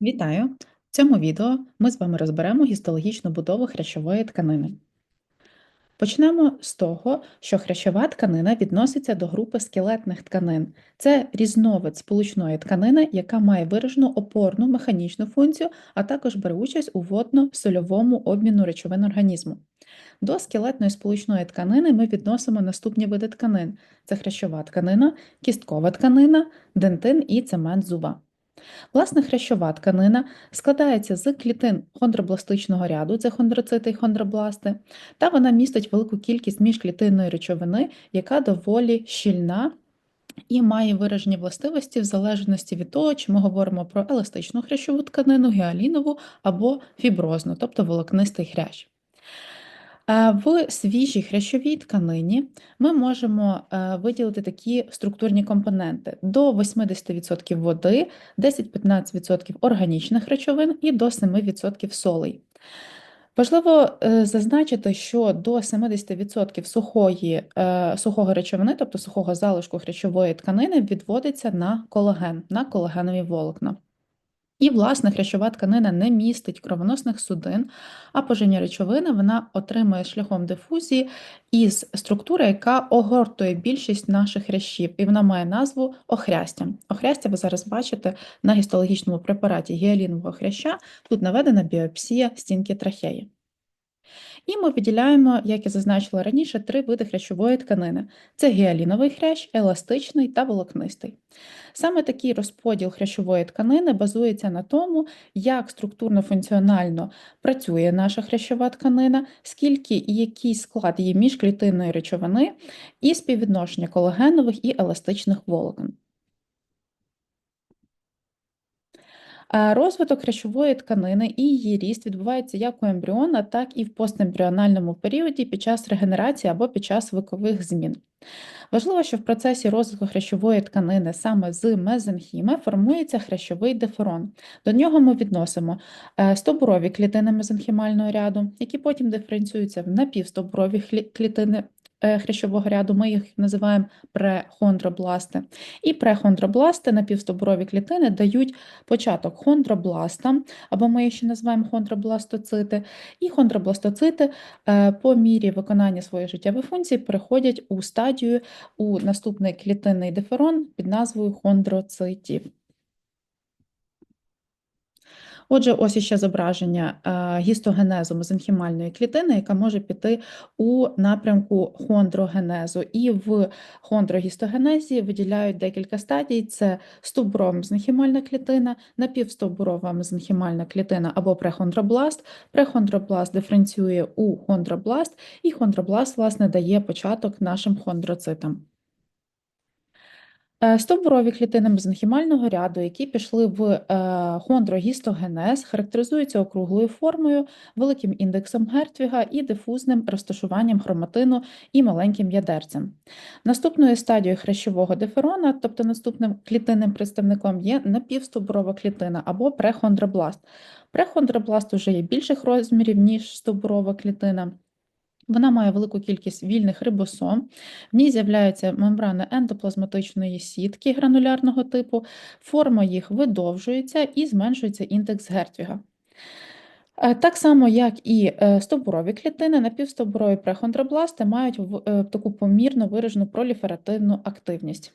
Вітаю! В цьому відео ми з вами розберемо гістологічну будову хрящової тканини. Почнемо з того, що хрящова тканина відноситься до групи скелетних тканин. Це різновид сполучної тканини, яка має виражену опорну механічну функцію, а також бере участь у водно-сольовому обміну речовин організму. До скелетної сполучної тканини ми відносимо наступні види тканин: це хрящова тканина, кісткова тканина, дентин і цемент зуба. Власне, хрящова тканина складається з клітин хондробластичного ряду, це хондроцити і хондробласти, та вона містить велику кількість міжклітинної речовини, яка доволі щільна і має виражені властивості в залежності від того, чи ми говоримо про еластичну хрящову тканину, гіалінову або фіброзну, тобто волокнистий хрящ. В свіжій хрящовій тканині ми можемо е, виділити такі структурні компоненти: до 80% води, 10-15% органічних речовин і до 7% солей. Важливо е, зазначити, що до 70% сухої, е, сухого речовини, тобто сухого залишку хрящової тканини, відводиться на колаген, на колагенові волокна. І, власне, хрящова тканина не містить кровоносних судин, а поживні речовини вона отримує шляхом дифузії із структури, яка огортує більшість наших хрящів, і вона має назву охрястя. Охрястя ви зараз бачите на гістологічному препараті гіалінового хряща, тут наведена біопсія стінки трахеї. І ми виділяємо, як я зазначила раніше, три види хрящової тканини: це гіаліновий хрящ, еластичний та волокнистий. Саме такий розподіл хрящової тканини базується на тому, як структурно-функціонально працює наша хрящова тканина, скільки і який склад її міжклітинної речовини, і співвідношення колагенових і еластичних волокон. Розвиток хрящової тканини і її ріст відбувається як у ембріона, так і в постембріональному періоді під час регенерації або під час вікових змін. Важливо, що в процесі розвитку хрящової тканини саме з мезенхіми формується хрящовий диферон. До нього ми відносимо е, стобурові клітини мезенхімального ряду, які потім диференціюються в напівстобурові клітини хрящового ряду, ми їх називаємо прехондробласти. І прехондробласти напівстоборові клітини дають початок хондробластам, або ми їх ще називаємо хондробластоцити. І хондробластоцити е, по мірі виконання своєї життєвої функції переходять у стадію у наступний клітинний диферон під назвою хондроцитів. Отже, ось іще зображення е, гістогенезу мезенхімальної клітини, яка може піти у напрямку хондрогенезу. І в хондрогістогенезі виділяють декілька стадій: це стовбурова мезенхімальна клітина, напівстовбурова мезенхімальна клітина або прехондробласт. Прехондробласт диференціює у хондробласт, і хондробласт, власне, дає початок нашим хондроцитам. Е, стовбурові клітини мезенхімального ряду, які пішли в е, хондрогістогенез, характеризуються округлою формою, великим індексом Гертвіга і дифузним розташуванням хроматину і маленьким ядерцем. Наступною стадією хрящового диферона, тобто наступним клітинним представником, є напівстовбурова клітина або прехондробласт. Прехондробласт вже є більших розмірів, ніж стовбурова клітина. Вона має велику кількість вільних рибосом, в ній з'являються мембрани ендоплазматичної сітки гранулярного типу, форма їх видовжується і зменшується індекс Гертвіга. Е, так само, як і е, стовбурові клітини, напівстовбурові прехондробласти мають е, таку помірно виражену проліферативну активність.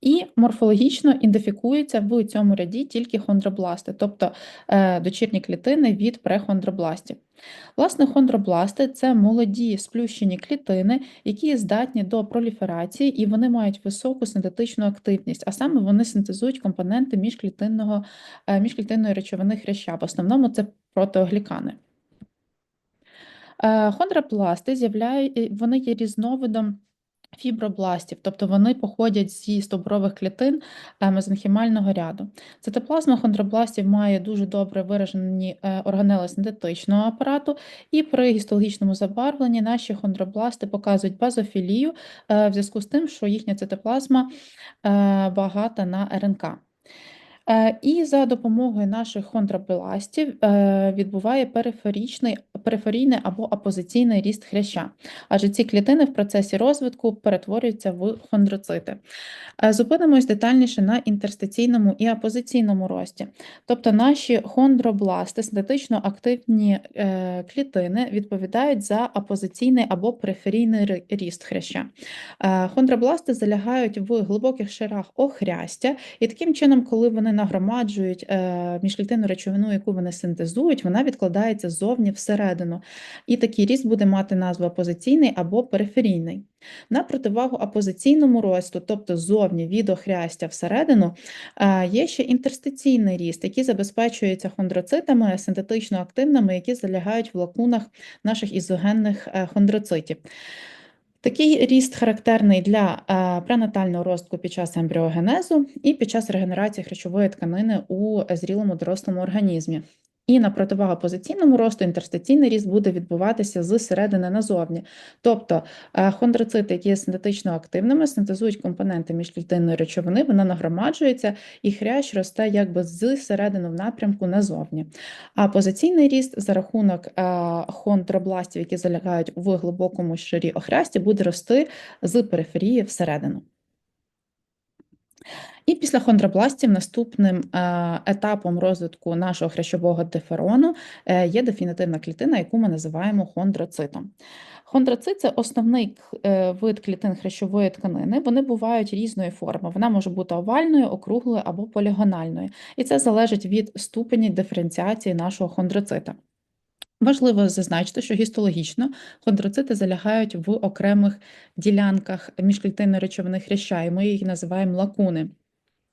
І морфологічно ідентифікуються в цьому ряді тільки хондробласти, тобто е, дочірні клітини від прехондробластів. Власне, хондробласти це молоді сплющені клітини, які здатні до проліферації і вони мають високу синтетичну активність, а саме вони синтезують компоненти міжклітинного, е, міжклітинної речовини хряща. В основному це протеоглікани. Е, хондропласти вони є різновидом. Фібробластів, тобто вони походять зі стовбурових клітин е, мезенхімального ряду. Цитоплазма хондробластів має дуже добре виражені е, органели синтетичного апарату, і при гістологічному забарвленні наші хондробласти показують базофілію е, в зв'язку з тим, що їхня цитоплазма багата на РНК. І за допомогою наших хондробластів відбуває периферичний периферійний або опозиційний ріст хряща, адже ці клітини в процесі розвитку перетворюються в хондроцити. Е, зупинимось детальніше на інтерстиційному і опозиційному рості. Тобто наші хондробласти, синтетично активні е, клітини, відповідають за опозиційний або периферійний ріст хряща. Е, хондробласти залягають в глибоких шарах охрястя, і таким чином, коли вони нагромаджують міжклітинну речовину, яку вони синтезують, вона відкладається ззовні всередину. І такий ріст буде мати назву опозиційний або периферійний. На противагу опозиційному росту, тобто зовні від охрястя всередину, є ще інтерстиційний ріст, який забезпечується хондроцитами синтетично активними, які залягають в лакунах наших ізогенних е, хондроцитів. Такий ріст характерний для е, пренатального ростку під час ембріогенезу і під час регенерації хрящової тканини у зрілому дорослому організмі. І на противагу позиційному росту інтерстиційний ріст буде відбуватися з середини назовні. Тобто е, хондроцити, які є синтетично активними, синтезують компоненти міжклітинної речовини, вона нагромаджується і хрящ росте якби з середини в напрямку назовні. А позиційний ріст за рахунок е, хондробластів, які залягають в глибокому шарі охрясті, буде рости з периферії всередину. І після хондробластів наступним е, етапом розвитку нашого хрящового диферону е, є дефінітивна клітина, яку ми називаємо хондроцитом. Хондроцит це основний е, вид клітин хрящової тканини. Вони бувають різної форми. Вона може бути овальною, округлою або полігональною. І це залежить від ступені диференціації нашого хондроцита. Важливо зазначити, що гістологічно хондроцити залягають в окремих ділянках міжклітинної речовини хряща, і ми їх називаємо лакуни.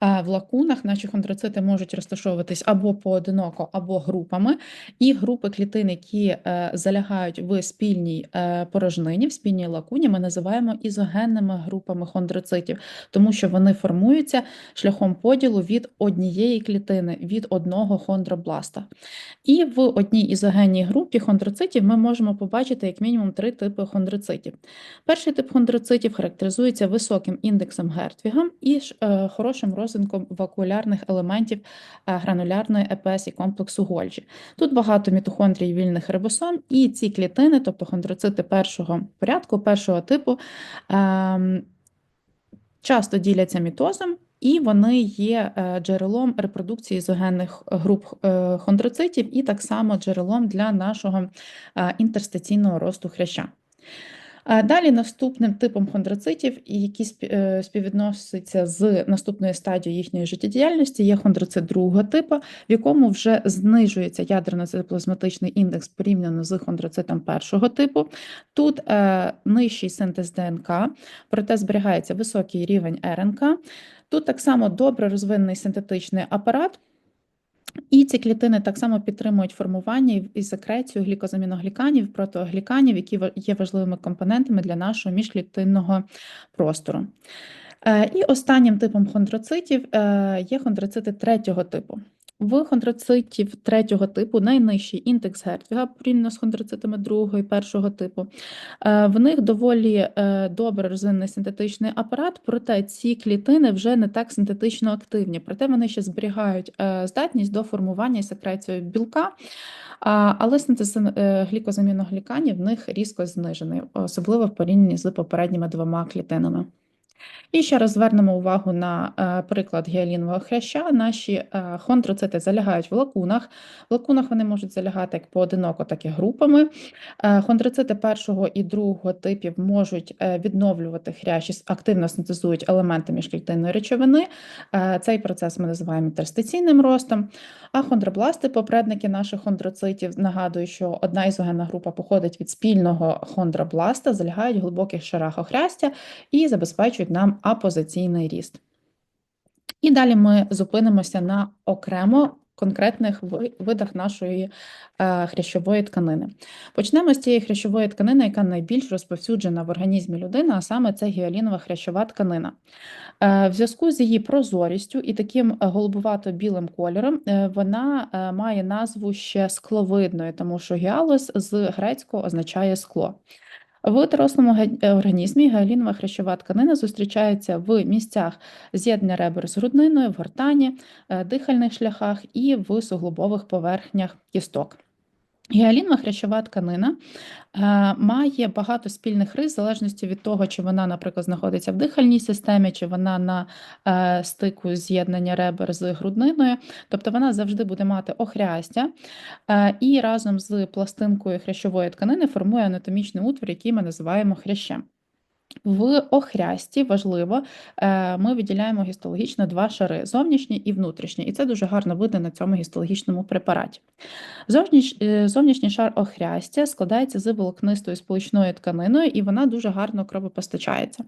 В лакунах наші хондроцити можуть розташовуватись або поодиноко, або групами, і групи клітин, які е, залягають в спільній е, порожнині, в спільній лакуні, ми називаємо ізогенними групами хондроцитів, тому що вони формуються шляхом поділу від однієї клітини, від одного хондробласта. І в одній ізогенній групі хондроцитів ми можемо побачити як мінімум три типи хондроцитів. Перший тип хондроцитів характеризується високим індексом Гертвіга і е, хорошим розвинком вакуолярних елементів е, гранулярної ЕПС і комплексу Гольджі. Тут багато мітохондрій вільних рибосом, і ці клітини, тобто хондроцити першого порядку, першого типу, ем, часто діляться мітозом. І вони є е, джерелом репродукції ізогенних груп е, хондроцитів, і так само джерелом для нашого інтерстиційного росту хряща. Далі наступним типом хондроцитів, які е, співвідносяться з наступною стадією їхньої життєдіяльності, є хондроцит другого типу, в якому вже знижується ядерно-цитоплазматичний індекс порівняно з хондроцитом першого типу. Тут е, нижчий синтез ДНК, проте зберігається високий рівень РНК. Тут так само добре розвинений синтетичний апарат. І ці клітини так само підтримують формування і секрецію глікозаміногліканів, протеогліканів, які є важливими компонентами для нашого міжклітинного простору. Е, і останнім типом хондроцитів е, є хондроцити третього типу. В хондроцитів третього типу найнижчий індекс Гертвіга порівняно з хондроцитами другого і першого типу. Е, в них доволі е, добре розвинений синтетичний апарат, проте ці клітини вже не так синтетично активні, проте вони ще зберігають е, здатність до формування і секреції білка. Але синтез глікозаміногліканів в них різко знижений, особливо в порівнянні з попередніми двома клітинами. І ще раз звернемо увагу на е, приклад гіалінового хряща. Наші е, хондроцити залягають в лакунах. В лакунах вони можуть залягати як поодиноко, так і групами. Е, хондроцити першого і другого типів можуть відновлювати хрящі, активно синтезують елементи міжклітинної речовини. Цей процес ми називаємо інтерстиційним ростом. А хондробласти, попредники наших хондроцитів, нагадую, що одна ізогенна група походить від спільного хондробласта, залягають в глибоких шарах охрястя і забезпечують нам апозиційний ріст. І далі ми зупинимося на окремо конкретних видах нашої е, хрящової тканини. Почнемо з цієї хрящової тканини, яка найбільш розповсюджена в організмі людини, а саме це гіалінова хрящова тканина. Е, в зв'язку з її прозорістю і таким голубувато-білим кольором е, вона має назву ще скловидною, тому що гіалос з грецького означає скло. В дорослому е, організмі гіалінова хрящова тканина зустрічається в місцях з'єднання ребер з грудниною, в гортані, е, дихальних шляхах і в суглобових поверхнях кісток. Гіалінова хрящова тканина е, має багато спільних рис, в залежності від того, чи вона, наприклад, знаходиться в дихальній системі, чи вона на е, стику з'єднання ребер з грудниною. Тобто вона завжди буде мати охрястя е, і разом з пластинкою хрящової тканини формує анатомічний утвір, який ми називаємо хрящем. В охрясті важливо, ми виділяємо гістологічно два шари зовнішній і внутрішній, і це дуже гарно видно на цьому гістологічному препараті. Зовніш, е, зовнішній шар охрястя складається з волокнистою сполучною тканиною, і вона дуже гарно кровопостачається.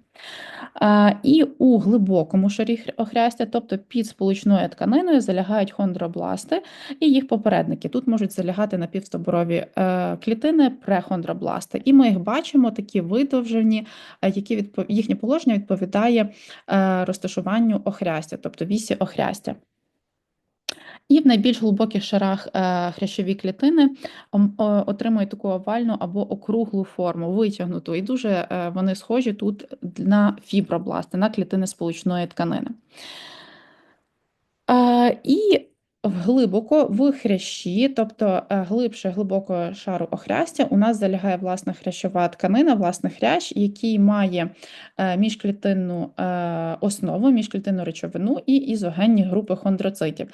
І у глибокому шарі охрястя, тобто під сполучною тканиною, залягають хондробласти і їх попередники. Тут можуть залягати напівстоборові е, клітини, прехондробласти. І ми їх бачимо такі видовжені, е, які відпов... їхнє положення відповідає розташуванню охрястя, тобто вісі охрястя. І в найбільш глибоких шарах е, хрящові клітини отримують таку овальну або округлу форму, витягнуту, і дуже е, вони схожі тут на фібробласти, на клітини сполучної тканини. Е, і Глибоко в хрящі, тобто е, глибше глибокого шару охрястя, у нас залягає власна хрящова тканина, власне хрящ, який має е, міжклітинну е, основу, міжклітинну речовину і ізогенні групи хондроцитів.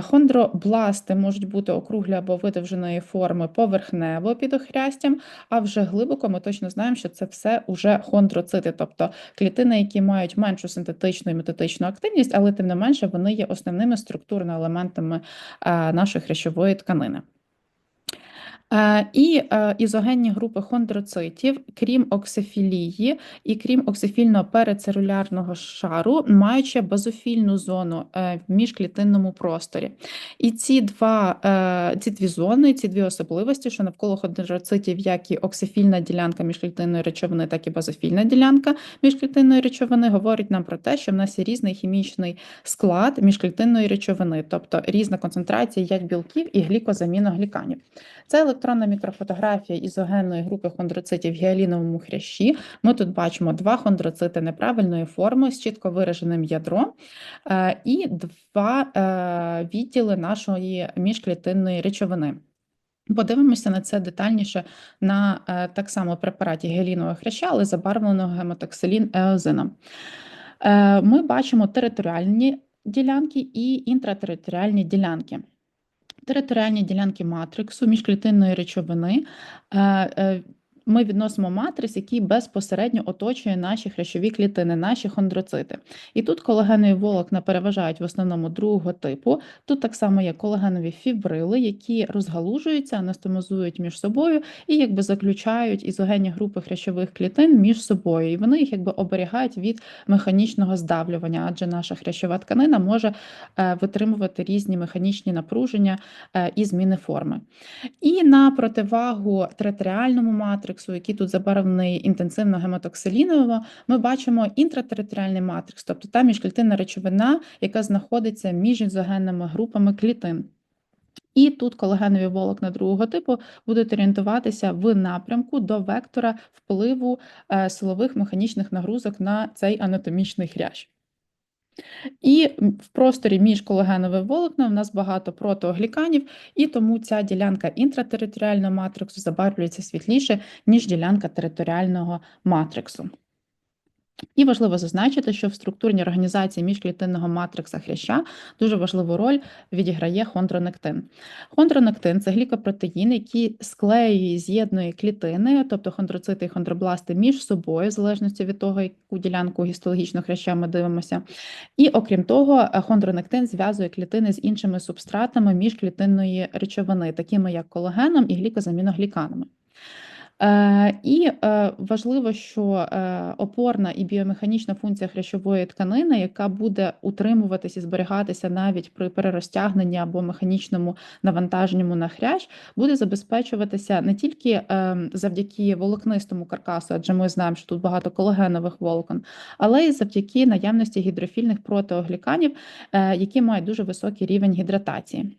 Хондробласти можуть бути округлі або видовженої форми поверхнево під охрястям, а вже глибоко ми точно знаємо, що це все вже хондроцити, тобто клітини, які мають меншу синтетичну і метатичну активність, але тим не менше вони є основними структурними елементами е, нашої хрящової тканини. Е, і е, ізогенні групи хондроцитів, крім оксифілії і крім оксифільного перицелюлярного шару, мають ще базофільну зону в міжклітинному просторі. І ці два, ці дві зони, ці дві особливості, що навколо хондроцитів, як і оксифільна ділянка міжклітинної речовини, так і базофільна ділянка міжклітинної речовини, говорять нам про те, що в нас є різний хімічний склад міжклітинної речовини, тобто різна концентрація як білків і глікозаміногліканів. Це електронна мікрофотографія ізогенної групи хондроцитів в гіаліновому хрящі. Ми тут бачимо два хондроцити неправильної форми з чітко вираженим ядром е, і два е, відділи нашої міжклітинної речовини. Подивимося на це детальніше на е, так само препараті гелінового хряща, але забарвленого гемотоксилін еозином. Ми бачимо територіальні ділянки і інтратериторіальні ділянки територіальні ділянки матриксу міжклітинної речовини. Е, е, ми відносимо матрис, який безпосередньо оточує наші хрящові клітини, наші хондроцити. І тут колагенові волокна переважають в основному другого типу. Тут так само є колагенові фібрили, які розгалужуються, анастомозують між собою і якби заключають ізогенні групи хрящових клітин між собою. І вони їх якби оберігають від механічного здавлювання, адже наша хрящова тканина може е, витримувати різні механічні напруження е, і зміни форми. І на противагу територіальному матриксу, матриксу, який тут забарвлений інтенсивно гематоксиліново, ми бачимо інтратериторіальний матрикс, тобто та міжклітинна речовина, яка знаходиться між ізогенними групами клітин. І тут колагенові волокна другого типу будуть орієнтуватися в напрямку до вектора впливу е, силових механічних нагрузок на цей анатомічний хрящ. І в просторі між колагеновим волокном у нас багато протеогліканів, і тому ця ділянка інтратериторіального матриксу забарвлюється світліше, ніж ділянка територіального матриксу. І важливо зазначити, що в структурній організації міжклітинного матрикса хряща дуже важливу роль відіграє хондронектин. Хондронектин це глікопротеїн, який склеює і з'єднує клітини, тобто хондроцити і хондробласти між собою, в залежності від того, яку ділянку гістологічного хряща ми дивимося. І окрім того, хондронектин зв'язує клітини з іншими субстратами міжклітинної речовини, такими як колагеном і глікозаміногліканами. Е, і е, важливо, що е, опорна і біомеханічна функція хрящової тканини, яка буде утримуватися і зберігатися навіть при перерозтягненні або механічному навантаженню на хрящ, буде забезпечуватися не тільки завдяки волокнистому каркасу, адже ми знаємо, що тут багато колагенових волокон, але й завдяки наявності гідрофільних протеогліканів, які мають дуже високий рівень гідратації.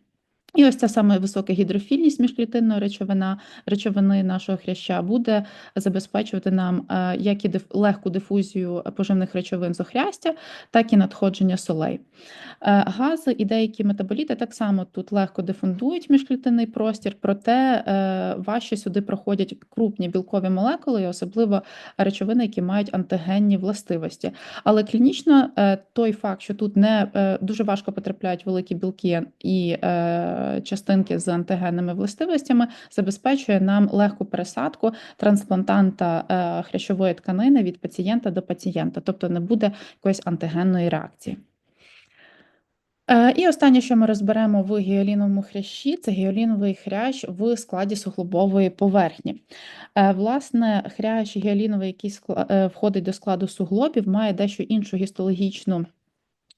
І ось ця саме висока гідрофільність міжклітинної речовина, речовини нашого хряща буде забезпечувати нам е, як і легку дифузію поживних речовин з охрястя, так і надходження солей. Е, гази і деякі метаболіти так само тут легко дифундують міжклітинний простір, проте е, важче сюди проходять крупні білкові молекули, особливо речовини, які мають антигенні властивості. Але клінічно той факт, що тут не дуже важко потрапляють великі білки і частинки з антигенними властивостями забезпечує нам легку пересадку трансплантанта е, хрящової тканини від пацієнта до пацієнта, тобто не буде якоїсь антигенної реакції. Е, і останнє, що ми розберемо в гіоліновому хрящі, це гіоліновий хрящ в складі суглобової поверхні. Е, власне, хрящ гіоліновий, який входить до складу суглобів, має дещо іншу гістологічну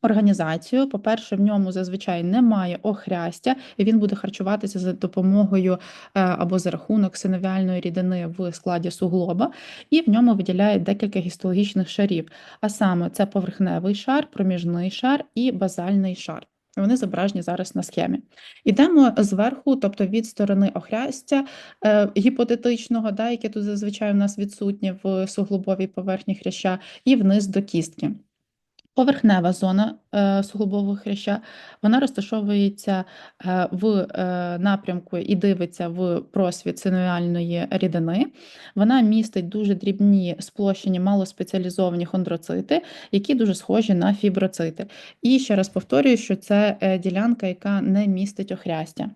організацію. По-перше, в ньому зазвичай немає охрястя, і він буде харчуватися за допомогою е, або за рахунок синовіальної рідини в складі суглоба, і в ньому виділяють декілька гістологічних шарів. А саме це поверхневий шар, проміжний шар і базальний шар. Вони зображені зараз на схемі. Йдемо зверху, тобто від сторони охрястя е, гіпотетичного, да, яке тут зазвичай у нас відсутнє в суглобовій поверхні хряща, і вниз до кістки. Поверхнева зона суглобового хряща, вона розташовується е, в е, напрямку і дивиться в просвіт синовіальної рідини. Вона містить дуже дрібні сплощені, малоспеціалізовані хондроцити, які дуже схожі на фіброцити. І ще раз повторюю, що це ділянка, яка не містить охрястя.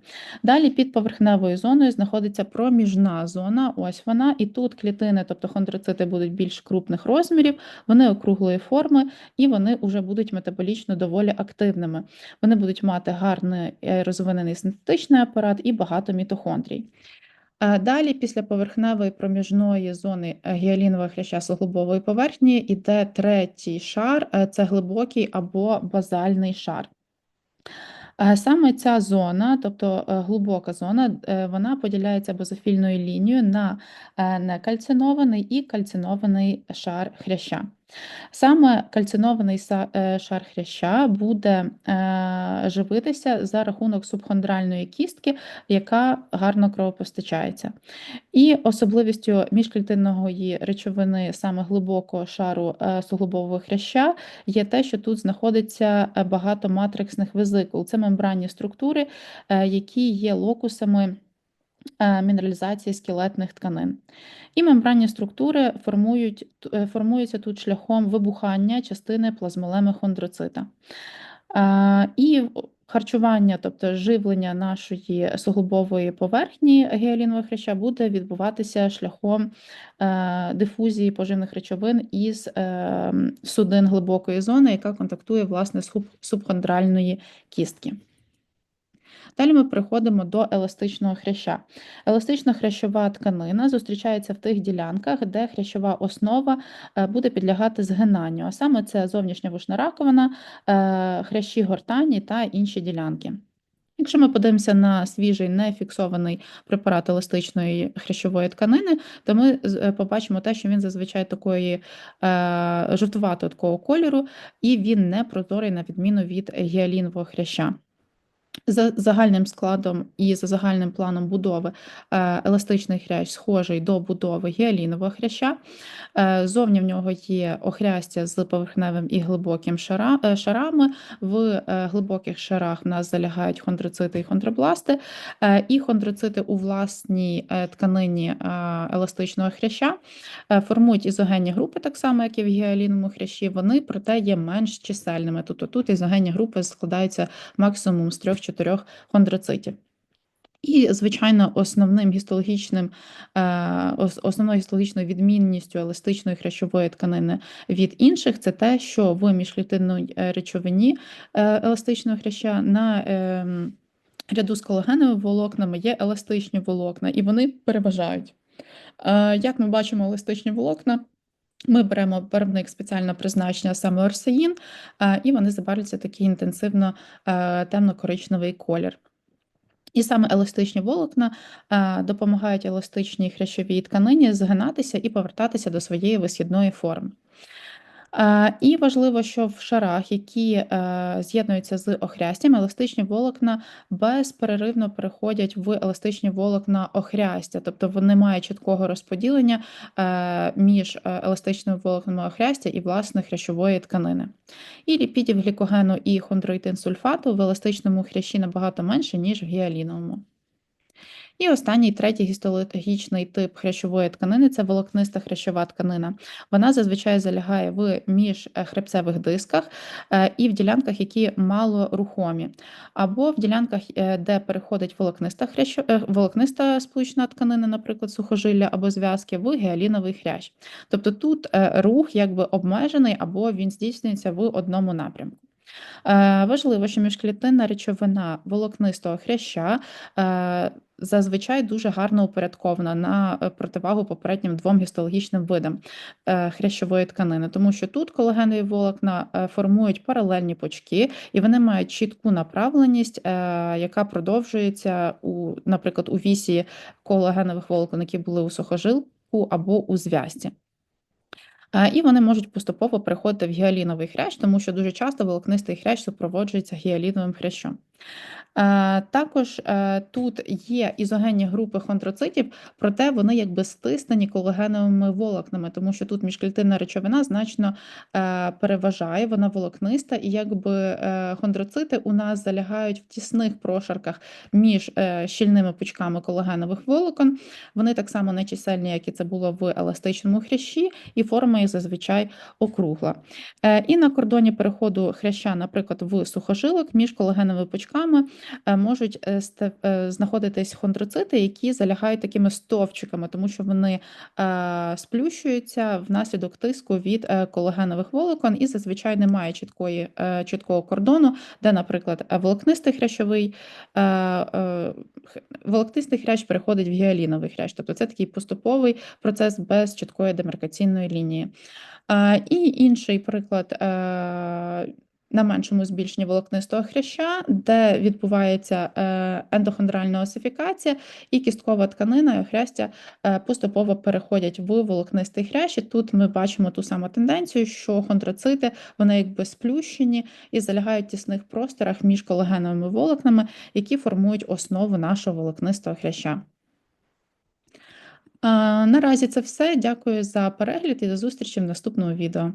Далі під поверхневою зоною знаходиться проміжна зона, ось вона, і тут клітини, тобто хондроцити, будуть більш крупних розмірів, вони округлої форми і вони вже будуть метаболічно доволі активними. Вони будуть мати гарний е, розвинений синтетичний апарат і багато мітохондрій. Далі, після поверхневої проміжної зони е, гіалінового хряща суглобової поверхні, йде третій шар е, це глибокий або базальний шар. Саме ця зона, тобто глибока зона, вона поділяється базофільною лінією на некальцинований і кальцинований шар хряща. Саме кальцинований е, шар хряща буде е, живитися за рахунок субхондральної кістки, яка гарно кровопостачається. І особливістю міжклітинної речовини саме глибокого шару е, суглобового хряща є те, що тут знаходиться багато матриксних везикул. Це мембранні структури, які є локусами. Е, мінералізації скелетних тканин. І мембранні структури формують, е, формуються тут шляхом вибухання частини плазмолеми хондроцита. Е, і харчування, тобто живлення нашої суглобової поверхні геолінового хряща буде відбуватися шляхом дифузії поживних речовин із судин глибокої зони, яка контактує власне з субхондральної кістки. Далі ми переходимо до еластичного хряща. Еластична хрящова тканина зустрічається в тих ділянках, де хрящова основа е, буде підлягати згинанню, а саме це зовнішня вушна раковина, е, хрящі гортані та інші ділянки. Якщо ми подивимося на свіжий нефіксований препарат еластичної хрящової тканини, то ми е, побачимо те, що він зазвичай такої жовтуватого такого кольору, і він не прозорий, на відміну від гіалінового хряща. За загальним складом і за загальним планом будови е, еластичний хрящ схожий до будови гіалінового хряща. Е, зовні в нього є охрястя з поверхневим і глибоким е, шарами. В глибоких шарах в нас залягають хондроцити і хондробласти, і хондроцити у власній тканині еластичного хряща формують ізогенні групи, так само, як і в гіаліновому хрящі, вони проте є менш чисельними. Тобто тут ізогенні групи складаються максимум з трьох чотирьох хондроцитів. І, звичайно, основним гістологічним, е, основною гістологічною відмінністю еластичної хрящової тканини від інших це те, що в міжклітинній е, речовині е, еластичного хряща на ем, ряду з колагеновими волокнами є еластичні волокна, і вони переважають. Як ми бачимо, еластичні волокна. Ми беремо барвник спеціального призначення саме орсеїн, і вони забарвляться такий інтенсивно темно-коричневий колір. І саме еластичні волокна допомагають еластичній хрящовій тканині згинатися і повертатися до своєї висхідної форми. Е, І важливо, що в шарах, які е, з'єднуються з охрястям, еластичні волокна безперервно переходять в еластичні волокна охрястя, тобто мають чіткого розподілення е, між еластичними волокнами охрястя і власне хрящової тканини. І ліпідів глікогену і хондроїтинсульфату в еластичному хрящі набагато менше, ніж в гіаліновому. І останній третій гістологічний тип хрящової тканини це волокниста хрящова тканина. Вона зазвичай залягає в міжхребцевих дисках е, і в ділянках, які мало рухомі, або в ділянках, е, де переходить волокниста хрящо... Е, волокниста сполучна тканина, наприклад, сухожилля або зв'язки, в геаліновий хрящ. Тобто тут рух якби обмежений або він здійснюється в одному напрямку. Важливо, що міжклітинна речовина волокнистого хряща зазвичай дуже гарно упорядкована на е, противагу попереднім двом гістологічним видам е, хрящової тканини, тому що тут колагенові волокна е, формують паралельні пучки, і вони мають чітку направленість, яка продовжується у, наприклад, у вісі колагенових волокон, які були у сухожилку або у зв'язці. І вони можуть поступово переходити в гіаліновий хрящ, тому що дуже часто волокнистий хрящ супроводжується гіаліновим хрящом. Е, також е, тут є ізогенні групи хондроцитів, проте вони якби стиснені колагеновими волокнами, тому що тут міжклітинна речовина значно е, переважає, вона волокниста, і якби хондроцити у нас залягають в тісних прошарках між щільними пучками колагенових волокон. Вони так само нечисельні, як і це було в еластичному хрящі, і форма їх зазвичай округла. І на кордоні переходу хряща, наприклад, в сухожилок між колагеновими пучками. Е, можуть е, е, знаходитись хондроцити, які залягають такими стовпчиками, тому що вони сплющуються внаслідок тиску від колагенових волокон, і зазвичай немає чіткої, чіткого кордону, де, наприклад, волокнистий хрящовий волокнистий хрящ переходить в гіаліновий хрящ. Тобто це такий поступовий процес без чіткої демаркаційної лінії. І інший приклад на меншому збільшенні волокнистого хряща, де відбувається е, ендохондральна осифікація, і кісткова тканина і охрястя е, поступово переходять в волокнистий хрящ. І Тут ми бачимо ту саму тенденцію, що хондроцити вони якби сплющені і залягають в тісних просторах між колагеновими волокнами, які формують основу нашого волокнистого хряща. Наразі це все. Дякую за перегляд і до зустрічі в наступному відео.